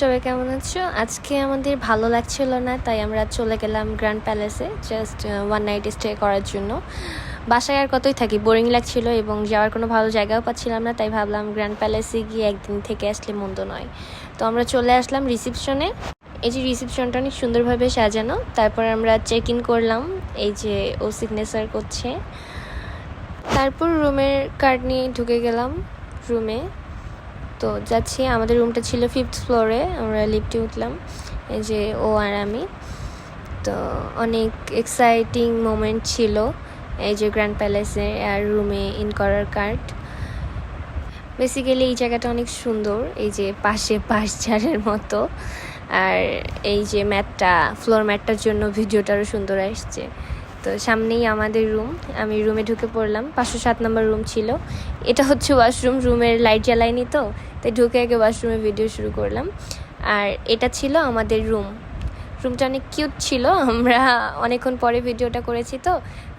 সবাই কেমন আছো? আজকে আমাদের ভালো লাগছিল না, তাই আমরা চলে গেলাম গ্র্যান্ড প্যালেসে জাস্ট ওয়ান নাইট স্টে করার জন্য। বাসায় আর কতই থাকি বোরিং লাগছিল এবং যাওয়ার কোনো ভালো জায়গাও পাচ্ছিলাম না, তাই ভাবলাম গ্র্যান্ড প্যালেসে গিয়ে একদিন থেকে আসলে মন্দ নয়। তো আমরা চলে আসলাম রিসিপশনে এই যে রিসিপশনটা অনেক সুন্দরভাবে সাজানো, তারপর আমরা চেক ইন করলাম, এই যে ও সিগনেচার করছে। তারপর রুমের কার্ড নিয়ে ঢুকে গেলাম রুমে তো যাচ্ছি, আমাদের রুমটা ছিল ফিফথ ফ্লোরে আমরা লিফটে উঠলাম, এই যে ও আর আমি। তো অনেক এক্সাইটিং মোমেন্ট ছিল, এই যে গ্র্যান্ড প্যালেসে আর রুমে ইন করার কার্ড বেসিক্যালি এই জায়গাটা অনেক সুন্দর, এই যে পাশে পাশ ঝাড়ের মতো, আর এই যে ম্যাটটা ফ্লোর ম্যাটটার জন্য ভিডিওটারও সুন্দর আসছে। তো সামনেই আমাদের রুম আমি রুমে ঢুকে পড়লাম পাঁচশো সাত নম্বর রুম ছিল। এটা হচ্ছে ওয়াশরুম রুমের লাইট জ্বালায়নি তো তাই ঢুকে আগে ওয়াশরুমে ভিডিও শুরু করলাম। আর এটা ছিল আমাদের রুম রুমটা অনেক কিউট ছিল আমরা অনেকক্ষণ পরে ভিডিওটা করেছি তো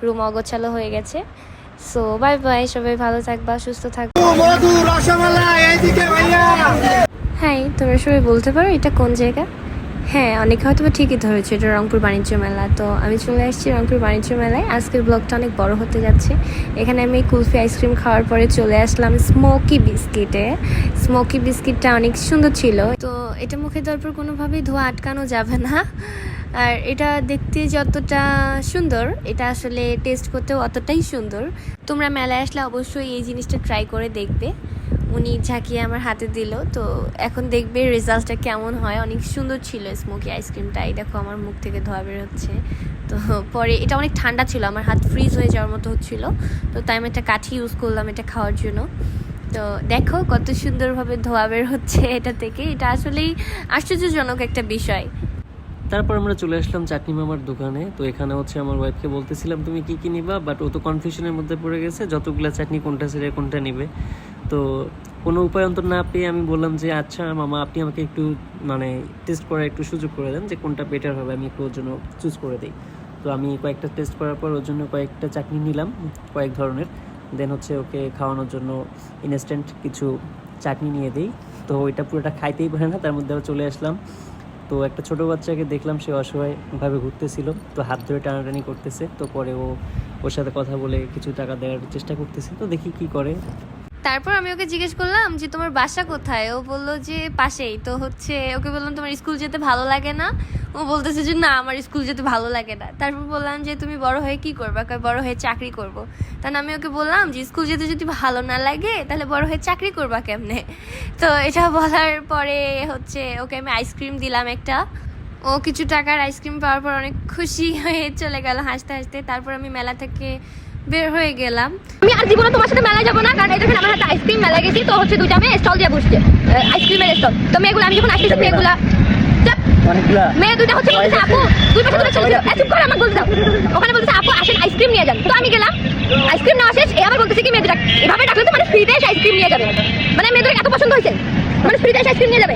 রুম অগোছালো হয়ে গেছে। সো বাই বাই সবাই ভালো থাকবা সুস্থ থাকবা। হ্যাঁ তোমরা সবাই বলতে পারো এটা কোন জায়গা? হ্যাঁ অনেকে হয়তো ঠিকই ধরেছে, এটা রংপুর বাণিজ্য মেলা। তো আমি চলে আসছি রংপুর বাণিজ্য মেলায়। আজকের ব্লগটা অনেক বড় হতে যাচ্ছে। এখানে আমি কুলফি আইসক্রিম খাওয়ার পরে চলে আসলাম স্মোকি বিস্কিটে। স্মোকি বিস্কিটটা অনেক সুন্দর ছিল। তো এটা মুখে দেওয়ার পর কোনোভাবেই ধোয়া আটকানো যাবে না। আর এটা দেখতে যতটা সুন্দর, এটা আসলে টেস্ট করতেও অতটাই সুন্দর। তোমরা মেলায় আসলে অবশ্যই এই জিনিসটা ট্রাই করে দেখবে। উনি ঝাঁকিয়ে আমার হাতে দিল। তো এখন দেখবে রেজাল্টটা কেমন হয়। অনেক সুন্দর ছিল স্মোকি আইসক্রিমটা। এই দেখো আমার মুখ থেকে ধোয়া বের হচ্ছে। তো পরে এটা অনেক ঠান্ডা ছিল। আমার হাত ফ্রিজ হয়ে যাওয়ার মতো হচ্ছিল। তো তাই আমি একটা কাঠি ইউজ করলাম এটা খাওয়ার জন্য। তো দেখো কত সুন্দরভাবে ধোয়া বের হচ্ছে এটা থেকে। এটা আসলেই আশ্চর্যজনক একটা বিষয়। তারপর আমরা চলে আসলাম চাটনি মামার দোকানে। তো এখানে হচ্ছে আমার ওয়াইফকে বলতেছিলাম, তুমি কি কি নিবা? বাট ও তো কনফিউশনের মধ্যে পড়ে গেছে। যতগুলো চাটনি কোনটা ছেড়ে কোনটা নিবে। তো কোনো উপায় অন্তর না পেয়ে আমি বললাম যে আচ্ছা মামা, আপনি আমাকে একটু মানে টেস্ট করার একটু সুযোগ করে দেন যে, কোনটা বেটার হবে, আমি একটু ওর জন্য চুজ করে দিই। তো আমি কয়েকটা টেস্ট করার পর ওর জন্য কয়েকটা চাটনি নিলাম, কয়েক ধরনের। দেন হচ্ছে ওকে খাওয়ানোর জন্য ইনস্ট্যান্ট কিছু চাটনি নিয়ে দিই। তো ওইটা পুরোটা খাইতেই পারে না, তার মধ্যে আবার চলে আসলাম। তো একটা ছোট বাচ্চাকে দেখলাম, সে অসহায়ভাবে ঘুরতেছিল, তো হাত ধরে টানাটানি করতেছে। তো পরে ও, ওর সাথে কথা বলে কিছু টাকা দেওয়ার চেষ্টা করতেছে। তো দেখি কি করে। তারপর আমি ওকে জিজ্ঞেস করলাম যে, তোমার বাসা কোথায়? ও বলল যে, পাশেই। তো হচ্ছে ওকে বললাম, তোমার স্কুল যেতে ভালো লাগে না? ও বলতেছে যে, না, আমার স্কুল যেতে ভালো লাগে না। তারপর বললাম যে, তুমি বড় হয়ে কি করবা? কয়, বড় হয়ে চাকরি করব। তখন আমি ওকে বললাম যে, স্কুল যেতে যদি ভালো না লাগে, তাহলে বড় হয়ে চাকরি করবা কেমনে? তো এটা বলার পরে হচ্ছে ওকে আমি আইসক্রিম দিলাম একটা। ও কিছু টাকার আইসক্রিম পাওয়ার পর অনেক খুশি হয়ে চলে গেল হাসতে হাসতে। তারপর আমি মেলা থেকে বের হয়ে গেলাম। আমি আর জীবনে তোমার সাথে মেলায় যাব না কারণ এই দেখেন আমার হাতে আইসক্রিম মেলা গেছি তো হচ্ছে দুইটা মেয়ে স্টল দিয়ে বসছে। আইসক্রিমের স্টল তো মেয়েগুলো আমি যখন আসতেছি মেয়েগুলা মেয়ে দুইটা হচ্ছে বলতেছে আপু দুই পাশে দুটো ছেলে চুপ করে আমাকে বলতে দাও। ওখানে বলতেছে আপু আসেন আইসক্রিম নিয়ে যান। তো আমি গেলাম আইসক্রিম নেওয়া শেষ এ আবার বলতেছে কি মেয়ে দুটা এভাবে ডাকলে তো মানে ফ্রিতে এসে আইসক্রিম নিয়ে যাবে। মানে মেয়ে এত পছন্দ হয়েছে মানে ফ্রিতে আইসক্রিম নিয়ে যাবে।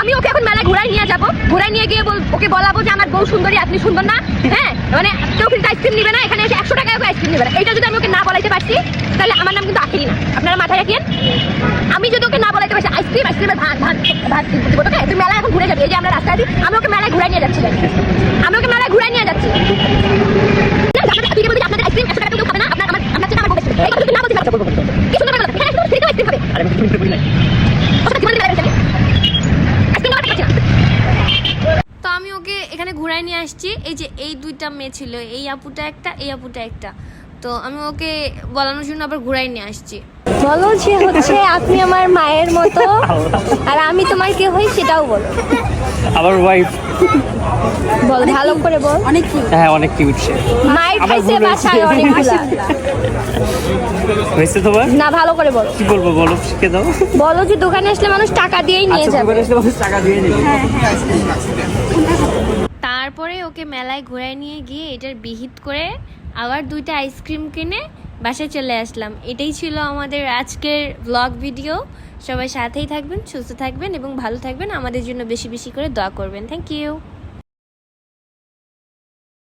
আমি ওকে এখন মেলায় ঘুরাই নিয়ে যাব। ঘুরাই নিয়ে গিয়ে ওকে বলাবো যে আমার বউ সুন্দরী আপনি সুন্দর না। হ্যাঁ? মানে কেউ কিন্তু আইসক্রিম নিবে না এখানে এসে একশো টাকায় আইসক্রিম নিবে না। এটা যদি আমি ওকে না বলাইতে পারছি তাহলে আমার নাম কিন্তু আখিরি না। আপনারা মাথায় রাখেন আমি যদি ওকে না বলাইতে পারছি আইসক্রিম আইসক্রিমের ভাত ভাত ভাত দিব। তোকে তুই মেলায় এখন ঘুরে যাবি। এই যে আমরা রাস্তায় আছি আমি ওকে মেলায় ঘুরাই নিয়ে যাচ্ছি। আমি ওকে মেলায় ঘুরাই নিয়ে যাচ্ছি। আপনাদের- আইসক্রিম একশো টাকা কেউ খাবে না আপনার আমার আমার বউ বেশি। না বলব, বলব। কি সুন্দর কথা এখানে শুধু ফ্রিতে আইসক্রিম খাবে আরে আমি কিছু বলি নাই ওটা জীবনে দিলে আইসক্রিম খাওয়াতে পারছি না তো আমি ওকে এখানে নিয়ে আসছি। এই যে এই দুইটা মেয়ে ছিল এই আপুটা একটা এই আপুটা একটা। তো আমি ওকে বলানোর জন্য আবার ঘুরাই নিয়ে আসছি। বলো যে হচ্ছে আপনি আমার মায়ের মতো আর আমি তোমার কে হই সেটাও বলো। আমার ওয়াইফ বল ভালো করে বল। অনেক কিউট হ্যাঁ অনেক কিউট সে। মায়ের খাইছে ভুল বাসায় হয়েছে। অনেকগুলা হয়েছে তোমার? না ভালো করে বলো। কি বলব বলো শিখে দাও। বলো যে দোকানে আসলে মানুষ টাকা দিয়েই নিয়ে আচ্ছা যাবে। দোকানে এসে মানুষ টাকা দিয়ে দিবে তারপরে ওকে মেলায় ঘুরাই নিয়ে গিয়ে এটার বিহিত করে আবার দুইটা আইসক্রিম কিনে বাসায় চলে আসলাম। এটাই ছিল আমাদের আজকের ব্লগ ভিডিও সবাই সাথেই থাকবেন, সুস্থ থাকবেন এবং ভালো থাকবেন। আমাদের জন্য বেশি বেশি করে দোয়া করবেন। Thank you